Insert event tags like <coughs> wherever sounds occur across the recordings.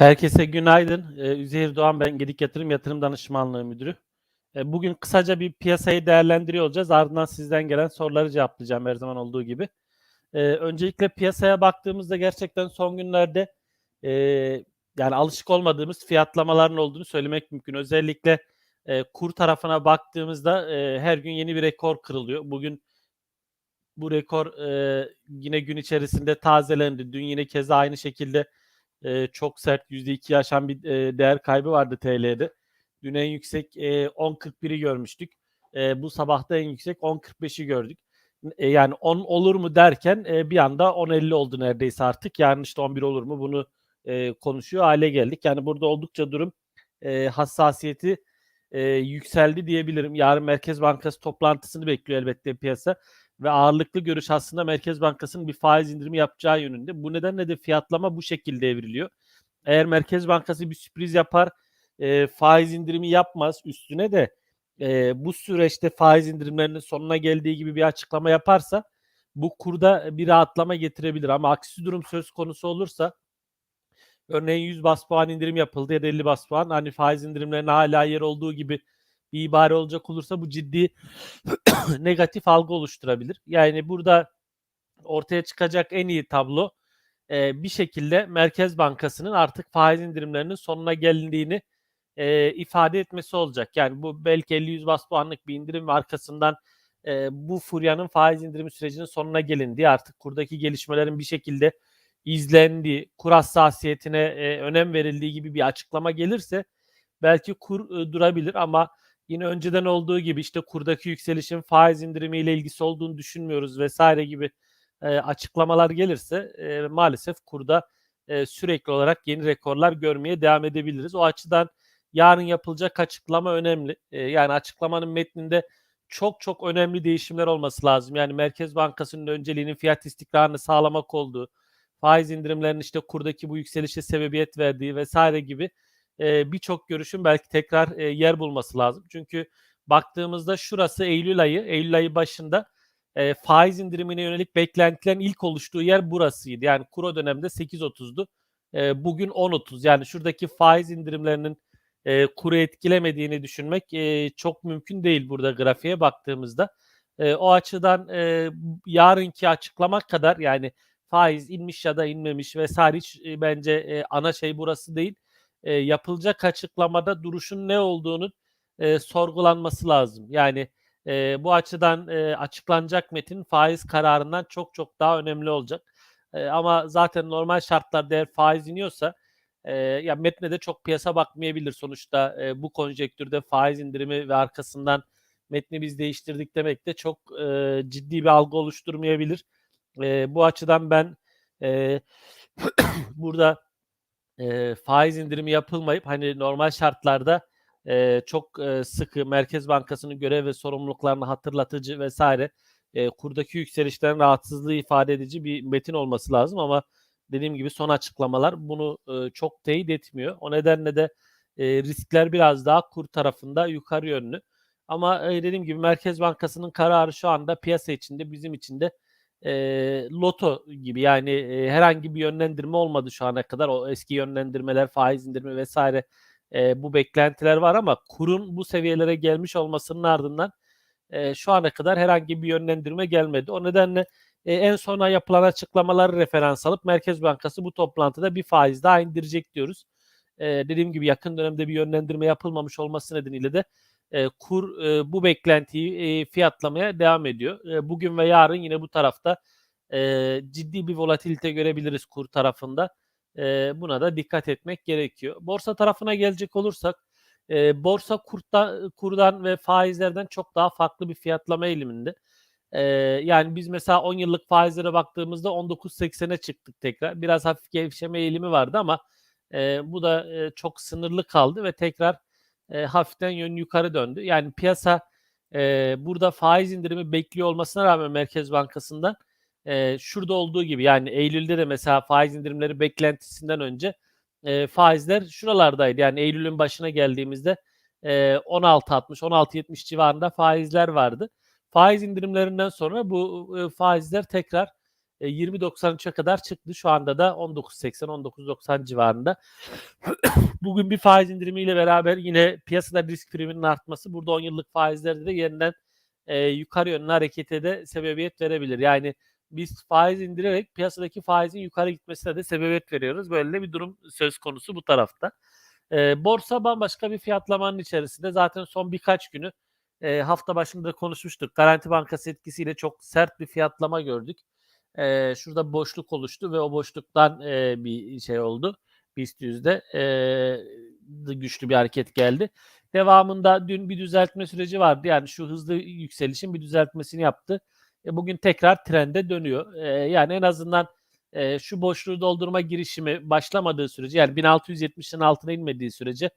Herkese günaydın. Ee, Üzeyir Doğan ben Gedik Yatırım Yatırım Danışmanlığı Müdürü. Ee, bugün kısaca bir piyasayı değerlendiriyor olacağız. Ardından sizden gelen soruları cevaplayacağım her zaman olduğu gibi. Ee, öncelikle piyasaya baktığımızda gerçekten son günlerde e, yani alışık olmadığımız fiyatlamaların olduğunu söylemek mümkün. Özellikle e, kur tarafına baktığımızda e, her gün yeni bir rekor kırılıyor. Bugün bu rekor e, yine gün içerisinde tazelendi. Dün yine keza aynı şekilde e, çok sert %2 aşan bir e, değer kaybı vardı TL'de. Dün en yüksek e, 10.41'i görmüştük. E, bu sabah da en yüksek 10.45'i gördük. E, yani 10 olur mu derken e, bir anda 10.50 oldu neredeyse artık. Yani işte 11 olur mu bunu e, konuşuyor hale geldik. Yani burada oldukça durum e, hassasiyeti e, yükseldi diyebilirim. Yarın Merkez Bankası toplantısını bekliyor elbette piyasa ve ağırlıklı görüş aslında Merkez Bankası'nın bir faiz indirimi yapacağı yönünde. Bu nedenle de fiyatlama bu şekilde evriliyor. Eğer Merkez Bankası bir sürpriz yapar, e, faiz indirimi yapmaz, üstüne de e, bu süreçte faiz indirimlerinin sonuna geldiği gibi bir açıklama yaparsa bu kurda bir rahatlama getirebilir. Ama aksi durum söz konusu olursa örneğin 100 bas puan indirim yapıldı ya da 50 bas puan hani faiz indirimlerine hala yer olduğu gibi bir ibare olacak olursa bu ciddi <clears throat> negatif algı oluşturabilir. Yani burada ortaya çıkacak en iyi tablo e, bir şekilde Merkez Bankası'nın artık faiz indirimlerinin sonuna gelindiğini e, ifade etmesi olacak. Yani bu belki 50-100 bas puanlık bir indirim ve arkasından e, bu furyanın faiz indirimi sürecinin sonuna gelindiği artık kurdaki gelişmelerin bir şekilde izlendiği, kur hassasiyetine e, önem verildiği gibi bir açıklama gelirse belki kur e, durabilir ama yine önceden olduğu gibi işte kurdaki yükselişin faiz indirimiyle ilgisi olduğunu düşünmüyoruz vesaire gibi e, açıklamalar gelirse e, maalesef kurda e, sürekli olarak yeni rekorlar görmeye devam edebiliriz. O açıdan yarın yapılacak açıklama önemli. E, yani açıklamanın metninde çok çok önemli değişimler olması lazım. Yani Merkez Bankası'nın önceliğinin fiyat istikrarını sağlamak olduğu, faiz indirimlerinin işte kurdaki bu yükselişe sebebiyet verdiği vesaire gibi e, birçok görüşün belki tekrar yer bulması lazım. Çünkü baktığımızda şurası Eylül ayı, Eylül ayı başında faiz indirimine yönelik beklentilerin ilk oluştuğu yer burasıydı. Yani kuro dönemde 8.30'du. E, bugün 10.30. Yani şuradaki faiz indirimlerinin kuru etkilemediğini düşünmek çok mümkün değil burada grafiğe baktığımızda. O açıdan yarınki açıklamak kadar yani faiz inmiş ya da inmemiş vesaire hiç bence ana şey burası değil e, yapılacak açıklamada duruşun ne olduğunu e, sorgulanması lazım. Yani e, bu açıdan e, açıklanacak metin faiz kararından çok çok daha önemli olacak. E, ama zaten normal şartlarda eğer faiz iniyorsa e, ya metne de çok piyasa bakmayabilir sonuçta e, bu konjektürde faiz indirimi ve arkasından metni biz değiştirdik demek de çok e, ciddi bir algı oluşturmayabilir. E, bu açıdan ben e, <clears throat> burada e, faiz indirimi yapılmayıp hani normal şartlarda e, çok e, sıkı Merkez Bankası'nın görev ve sorumluluklarını hatırlatıcı vesaire e, kurdaki yükselişlerin rahatsızlığı ifade edici bir metin olması lazım ama dediğim gibi son açıklamalar bunu e, çok teyit etmiyor. O nedenle de e, riskler biraz daha kur tarafında yukarı yönlü. Ama e, dediğim gibi Merkez Bankası'nın kararı şu anda piyasa içinde bizim için de e, loto gibi yani e, herhangi bir yönlendirme olmadı şu ana kadar. O eski yönlendirmeler, faiz indirme vesaire e, bu beklentiler var ama kurun bu seviyelere gelmiş olmasının ardından e, şu ana kadar herhangi bir yönlendirme gelmedi. O nedenle e, en sona yapılan açıklamaları referans alıp Merkez Bankası bu toplantıda bir faiz daha indirecek diyoruz. E, dediğim gibi yakın dönemde bir yönlendirme yapılmamış olması nedeniyle de e, kur e, bu beklentiyi e, fiyatlamaya devam ediyor. E, bugün ve yarın yine bu tarafta e, ciddi bir volatilite görebiliriz kur tarafında. E, buna da dikkat etmek gerekiyor. Borsa tarafına gelecek olursak e, borsa kurda, kurdan ve faizlerden çok daha farklı bir fiyatlama eğiliminde. E, yani biz mesela 10 yıllık faizlere baktığımızda 19.80'e çıktık tekrar. Biraz hafif gevşeme eğilimi vardı ama e, bu da e, çok sınırlı kaldı ve tekrar e, hafiften yön yukarı döndü. Yani piyasa e, burada faiz indirimi bekliyor olmasına rağmen Merkez Bankası'ndan e, şurada olduğu gibi yani Eylül'de de mesela faiz indirimleri beklentisinden önce e, faizler şuralardaydı. Yani Eylül'ün başına geldiğimizde e, 16.60 16.70 civarında faizler vardı. Faiz indirimlerinden sonra bu e, faizler tekrar e, 20.93'e kadar çıktı. Şu anda da 19.80-19.90 civarında. <coughs> Bugün bir faiz indirimiyle beraber yine piyasada risk priminin artması burada 10 yıllık faizlerde de yeniden e, yukarı yönlü harekete de sebebiyet verebilir. Yani biz faiz indirerek piyasadaki faizin yukarı gitmesine de sebebiyet veriyoruz. Böyle bir durum söz konusu bu tarafta. E, borsa bambaşka bir fiyatlamanın içerisinde. Zaten son birkaç günü e, hafta başında konuşmuştuk. Garanti Bankası etkisiyle çok sert bir fiyatlama gördük. E, şurada boşluk oluştu ve o boşluktan e, bir şey oldu. BIST yüzde e, güçlü bir hareket geldi. Devamında dün bir düzeltme süreci vardı. Yani şu hızlı yükselişin bir düzeltmesini yaptı. E, bugün tekrar trende dönüyor. E, yani en azından e, şu boşluğu doldurma girişimi başlamadığı sürece yani 1670'in altına inmediği sürece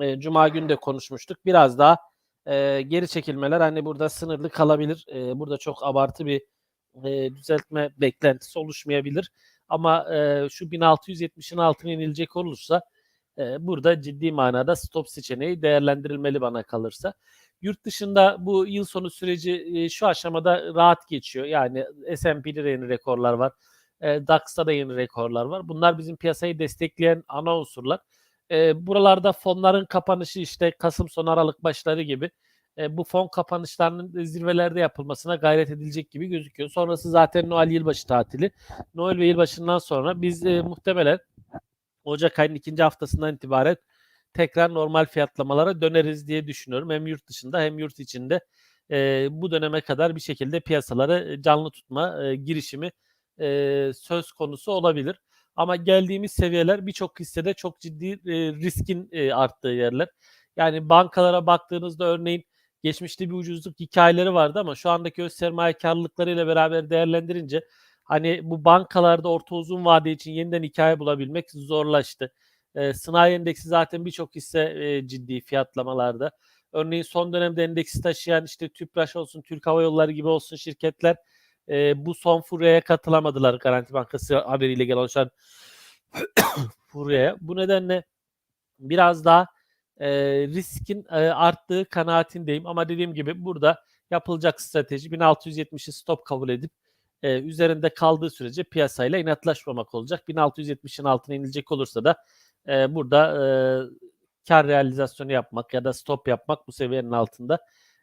e, Cuma günü de konuşmuştuk. Biraz daha e, geri çekilmeler hani burada sınırlı kalabilir. E, burada çok abartı bir e, düzeltme beklentisi oluşmayabilir. Ama e, şu 1670'in altına inilecek olursa e, burada ciddi manada stop seçeneği değerlendirilmeli bana kalırsa. Yurt dışında bu yıl sonu süreci e, şu aşamada rahat geçiyor. Yani S&P'de de yeni rekorlar var. E, DAX'ta da yeni rekorlar var. Bunlar bizim piyasayı destekleyen ana unsurlar. E, buralarda fonların kapanışı işte Kasım son Aralık başları gibi e, bu fon kapanışlarının zirvelerde yapılmasına gayret edilecek gibi gözüküyor. Sonrası zaten Noel yılbaşı tatili. Noel ve yılbaşından sonra biz e, muhtemelen Ocak ayının ikinci haftasından itibaren tekrar normal fiyatlamalara döneriz diye düşünüyorum. Hem yurt dışında hem yurt içinde e, bu döneme kadar bir şekilde piyasaları canlı tutma e, girişimi e, söz konusu olabilir. Ama geldiğimiz seviyeler birçok hissede çok ciddi e, riskin e, arttığı yerler. Yani bankalara baktığınızda örneğin geçmişte bir ucuzluk hikayeleri vardı ama şu andaki öz sermaye karlılıklarıyla beraber değerlendirince hani bu bankalarda orta uzun vade için yeniden hikaye bulabilmek zorlaştı. E, sınai endeksi zaten birçok hisse e, ciddi fiyatlamalarda. Örneğin son dönemde endeksi taşıyan işte Tüpraş olsun, Türk Hava Yolları gibi olsun şirketler e, bu son furyaya katılamadılar Garanti Bankası haberiyle gelen oluşan <coughs> furyaya. Bu nedenle biraz daha e, riskin e, arttığı kanaatindeyim. Ama dediğim gibi burada yapılacak strateji 1670'i stop kabul edip e, üzerinde kaldığı sürece piyasayla inatlaşmamak olacak. 1670'in altına inilecek olursa da e, burada e, kar realizasyonu yapmak ya da stop yapmak bu seviyenin altında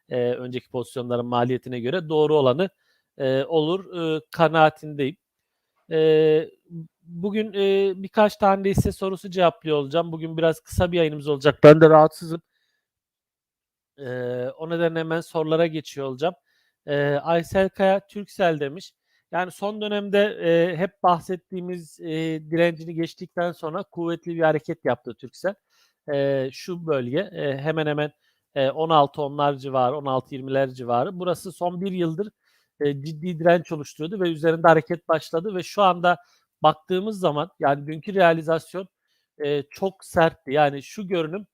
e, önceki pozisyonların maliyetine göre doğru olanı e, olur e, kanaatindeyim. E, bugün e, birkaç tane de hisse sorusu cevaplıyor olacağım. Bugün biraz kısa bir yayınımız olacak. Ben de rahatsızım. E, o nedenle hemen sorulara geçiyor olacağım. E, Aysel Kaya Türksel demiş. Yani son dönemde e, hep bahsettiğimiz e, direncini geçtikten sonra kuvvetli bir hareket yaptı Türksel. E, şu bölge e, hemen hemen e, 16 onlar civarı, 16-20'ler civarı. Burası son bir yıldır e, ciddi direnç oluşturuyordu ve üzerinde hareket başladı ve şu anda baktığımız zaman yani dünkü realizasyon e, çok sertti. Yani şu görünüm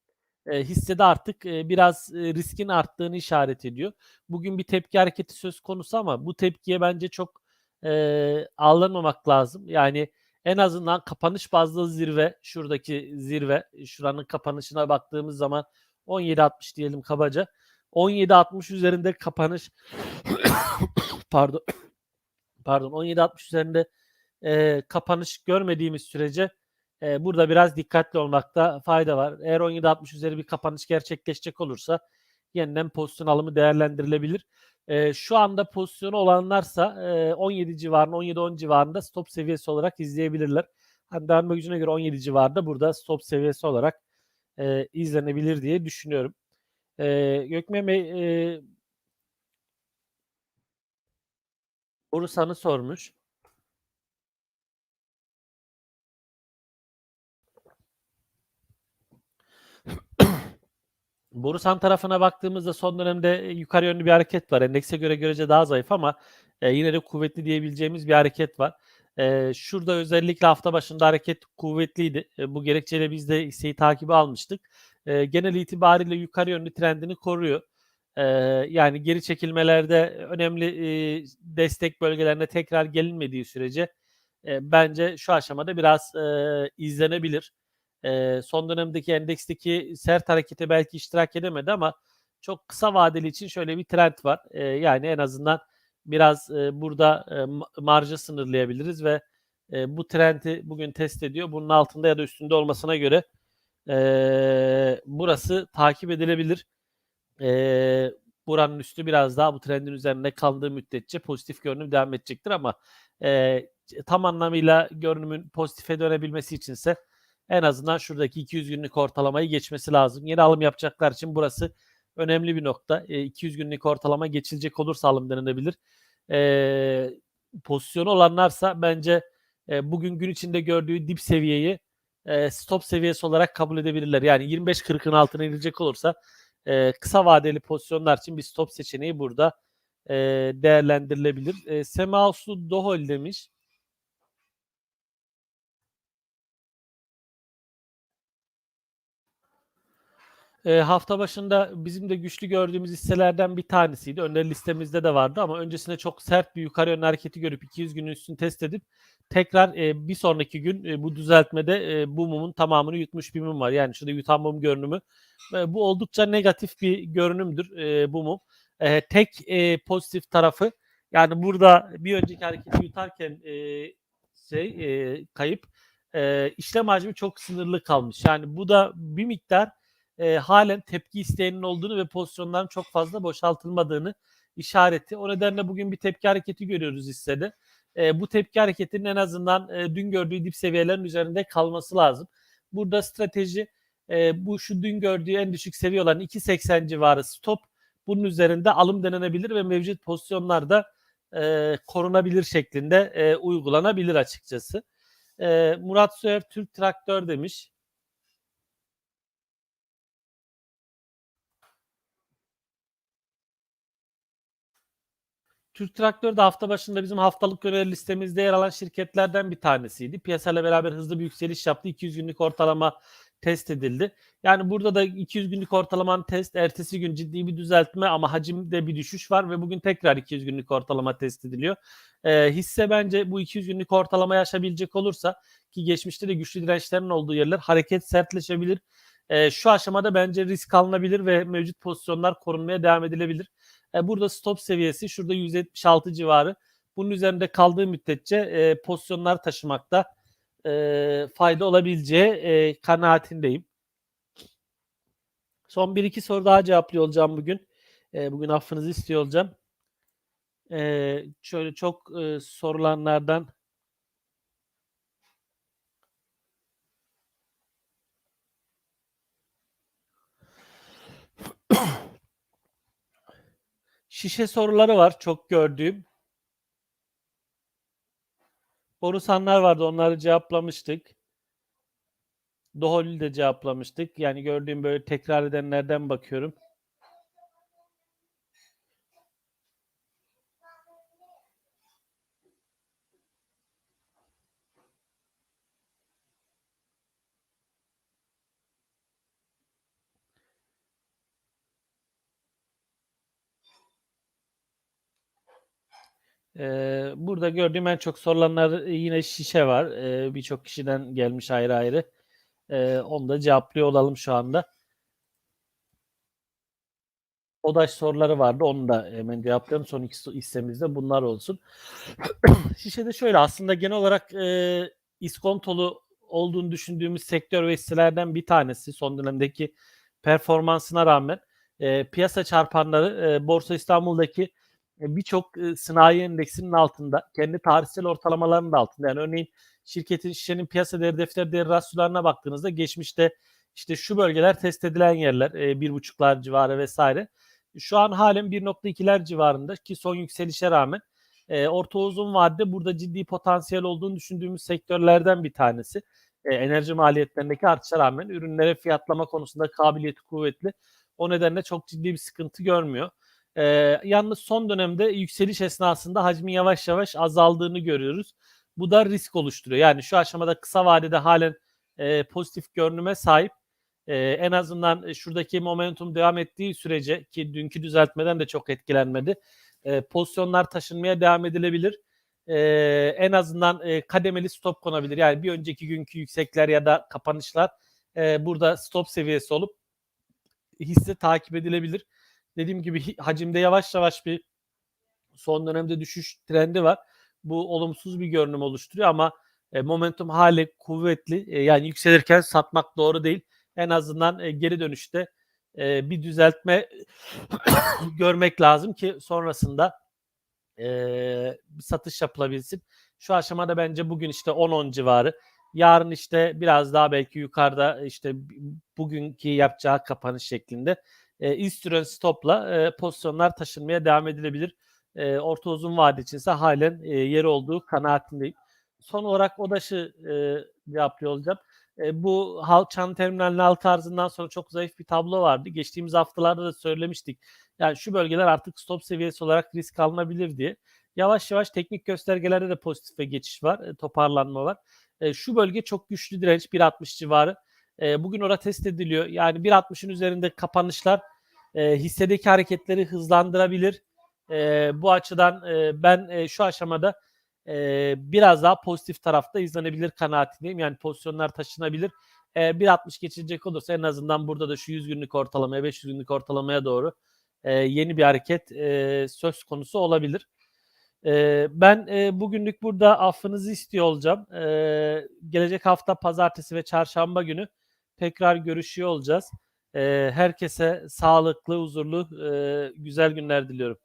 e, hissede artık e, biraz e, riskin arttığını işaret ediyor. Bugün bir tepki hareketi söz konusu ama bu tepkiye bence çok e, ağlanmamak lazım. Yani en azından kapanış bazlı zirve, şuradaki zirve, şuranın kapanışına baktığımız zaman 17.60 diyelim kabaca. 17.60 üzerinde kapanış <coughs> pardon <coughs> pardon 17.60 üzerinde e, kapanış görmediğimiz sürece e, burada biraz dikkatli olmakta fayda var. Eğer 17.60 üzeri bir kapanış gerçekleşecek olursa yeniden pozisyon alımı değerlendirilebilir. E, şu anda pozisyonu olanlarsa e, 17 civarında 17-10 civarında stop seviyesi olarak izleyebilirler. Hani devam gücüne göre 17 civarında burada stop seviyesi olarak e, izlenebilir diye düşünüyorum. E, Gökmen Bey e, Borusan'ı sormuş. Borusan tarafına baktığımızda son dönemde yukarı yönlü bir hareket var. Endekse göre görece daha zayıf ama e, yine de kuvvetli diyebileceğimiz bir hareket var. E, şurada özellikle hafta başında hareket kuvvetliydi. E, bu gerekçeyle biz de hisseyi takibi almıştık. E, genel itibariyle yukarı yönlü trendini koruyor. E, yani geri çekilmelerde önemli e, destek bölgelerine tekrar gelinmediği sürece e, bence şu aşamada biraz e, izlenebilir e, son dönemdeki endeksteki sert harekete belki iştirak edemedi ama çok kısa vadeli için şöyle bir trend var. E, yani en azından biraz e, burada e, ma- marjı sınırlayabiliriz ve e, bu trendi bugün test ediyor. Bunun altında ya da üstünde olmasına göre e, burası takip edilebilir. E, buranın üstü biraz daha bu trendin üzerinde kaldığı müddetçe pozitif görünüm devam edecektir ama e, tam anlamıyla görünümün pozitife dönebilmesi içinse en azından şuradaki 200 günlük ortalamayı geçmesi lazım. Yeni alım yapacaklar için burası önemli bir nokta. E, 200 günlük ortalama geçilecek olursa alım denenebilir. E, pozisyonu olanlarsa bence e, bugün gün içinde gördüğü dip seviyeyi e, stop seviyesi olarak kabul edebilirler. Yani 25-40'ın altına inilecek olursa e, kısa vadeli pozisyonlar için bir stop seçeneği burada e, değerlendirilebilir. E, Semauslu Dohol demiş. E, hafta başında bizim de güçlü gördüğümüz hisselerden bir tanesiydi. Öneri listemizde de vardı ama öncesinde çok sert bir yukarı yönlü hareketi görüp 200 günün üstünü test edip tekrar e, bir sonraki gün e, bu düzeltmede e, bu mumun tamamını yutmuş bir mum var. Yani şurada yutan mum görünümü. E, bu oldukça negatif bir görünümdür e, bu mum. E, tek e, pozitif tarafı yani burada bir önceki hareketi yutarken e, şey e, kayıp e, işlem hacmi çok sınırlı kalmış. Yani bu da bir miktar e, halen tepki isteğinin olduğunu ve pozisyonların çok fazla boşaltılmadığını işareti. O nedenle bugün bir tepki hareketi görüyoruz hissede. E, bu tepki hareketinin en azından e, dün gördüğü dip seviyelerin üzerinde kalması lazım. Burada strateji e, bu şu dün gördüğü en düşük seviye olan 2.80 civarı stop. Bunun üzerinde alım denenebilir ve mevcut pozisyonlarda e, korunabilir şeklinde e, uygulanabilir açıkçası. E, Murat Söğer Türk Traktör demiş. Türk Traktör de hafta başında bizim haftalık öneri listemizde yer alan şirketlerden bir tanesiydi. Piyasayla beraber hızlı bir yükseliş yaptı. 200 günlük ortalama test edildi. Yani burada da 200 günlük ortalamanın test ertesi gün ciddi bir düzeltme ama hacimde bir düşüş var ve bugün tekrar 200 günlük ortalama test ediliyor. E, hisse bence bu 200 günlük ortalamayı aşabilecek olursa ki geçmişte de güçlü dirençlerin olduğu yerler hareket sertleşebilir. E, şu aşamada bence risk alınabilir ve mevcut pozisyonlar korunmaya devam edilebilir. E, burada stop seviyesi şurada 176 civarı. Bunun üzerinde kaldığı müddetçe e, pozisyonlar taşımakta e, fayda olabileceği e, kanaatindeyim. Son bir iki soru daha cevaplıyor olacağım bugün. E, bugün affınızı istiyor olacağım. E, şöyle çok e, sorulanlardan şişe soruları var çok gördüğüm. Borusanlar vardı onları cevaplamıştık. Dohol'ü de cevaplamıştık. Yani gördüğüm böyle tekrar edenlerden bakıyorum. Ee, burada gördüğüm en çok sorulanlar yine şişe var. Ee, Birçok kişiden gelmiş ayrı ayrı. Ee, onu da cevaplıyor olalım şu anda. Odaş soruları vardı. Onu da hemen cevaplayalım. Son iki istemizde bunlar olsun. <clears throat> Şişede şöyle aslında genel olarak e, iskontolu olduğunu düşündüğümüz sektör ve hisselerden bir tanesi. Son dönemdeki performansına rağmen e, piyasa çarpanları e, Borsa İstanbul'daki birçok e, sanayi endeksinin altında, kendi tarihsel ortalamalarının da altında. Yani örneğin şirketin şişenin piyasa değeri, defter değeri rasyolarına baktığınızda geçmişte işte şu bölgeler test edilen yerler, e, bir buçuklar civarı vesaire. Şu an halen 1.2'ler civarında ki son yükselişe rağmen e, orta uzun vadede burada ciddi potansiyel olduğunu düşündüğümüz sektörlerden bir tanesi. E, enerji maliyetlerindeki artışa rağmen ürünlere fiyatlama konusunda kabiliyeti kuvvetli. O nedenle çok ciddi bir sıkıntı görmüyor. E, yalnız son dönemde yükseliş esnasında hacmin yavaş yavaş azaldığını görüyoruz. Bu da risk oluşturuyor. Yani şu aşamada kısa vadede halen e, pozitif görünüme sahip. E, en azından şuradaki momentum devam ettiği sürece ki dünkü düzeltmeden de çok etkilenmedi. E, pozisyonlar taşınmaya devam edilebilir. E, en azından e, kademeli stop konabilir. Yani bir önceki günkü yüksekler ya da kapanışlar e, burada stop seviyesi olup hisse takip edilebilir dediğim gibi hacimde yavaş yavaş bir son dönemde düşüş trendi var. Bu olumsuz bir görünüm oluşturuyor ama e, momentum hali kuvvetli. E, yani yükselirken satmak doğru değil. En azından e, geri dönüşte bir düzeltme <coughs> görmek lazım ki sonrasında satış yapılabilsin. Şu aşamada bence bugün işte 10-10 civarı. Yarın işte biraz daha belki yukarıda işte bugünkü yapacağı kapanış şeklinde e, üst stopla e, pozisyonlar taşınmaya devam edilebilir. E, orta uzun vade içinse halen e, yeri olduğu kanaatindeyim. Son olarak ODAŞ'ı e, cevaplıyor olacağım. E, bu halk çan terminalinin alt tarzından sonra çok zayıf bir tablo vardı. Geçtiğimiz haftalarda da söylemiştik. Yani şu bölgeler artık stop seviyesi olarak risk alınabilir diye. Yavaş yavaş teknik göstergelerde de pozitife geçiş var, e, toparlanma var. E, şu bölge çok güçlü direnç 1.60 civarı. E, bugün orada test ediliyor. Yani 1.60'ın üzerinde kapanışlar e, hissedeki hareketleri hızlandırabilir. E, bu açıdan e, ben e, şu aşamada e, biraz daha pozitif tarafta izlenebilir kanaatindeyim. Yani pozisyonlar taşınabilir. E, 1.60 geçecek olursa en azından burada da şu 100 günlük ortalamaya, 500 günlük ortalamaya doğru e, yeni bir hareket e, söz konusu olabilir. E, ben e, bugünlük burada affınızı istiyor olacağım. E, gelecek hafta pazartesi ve çarşamba günü tekrar görüşüyor olacağız. Herkese sağlıklı, huzurlu, güzel günler diliyorum.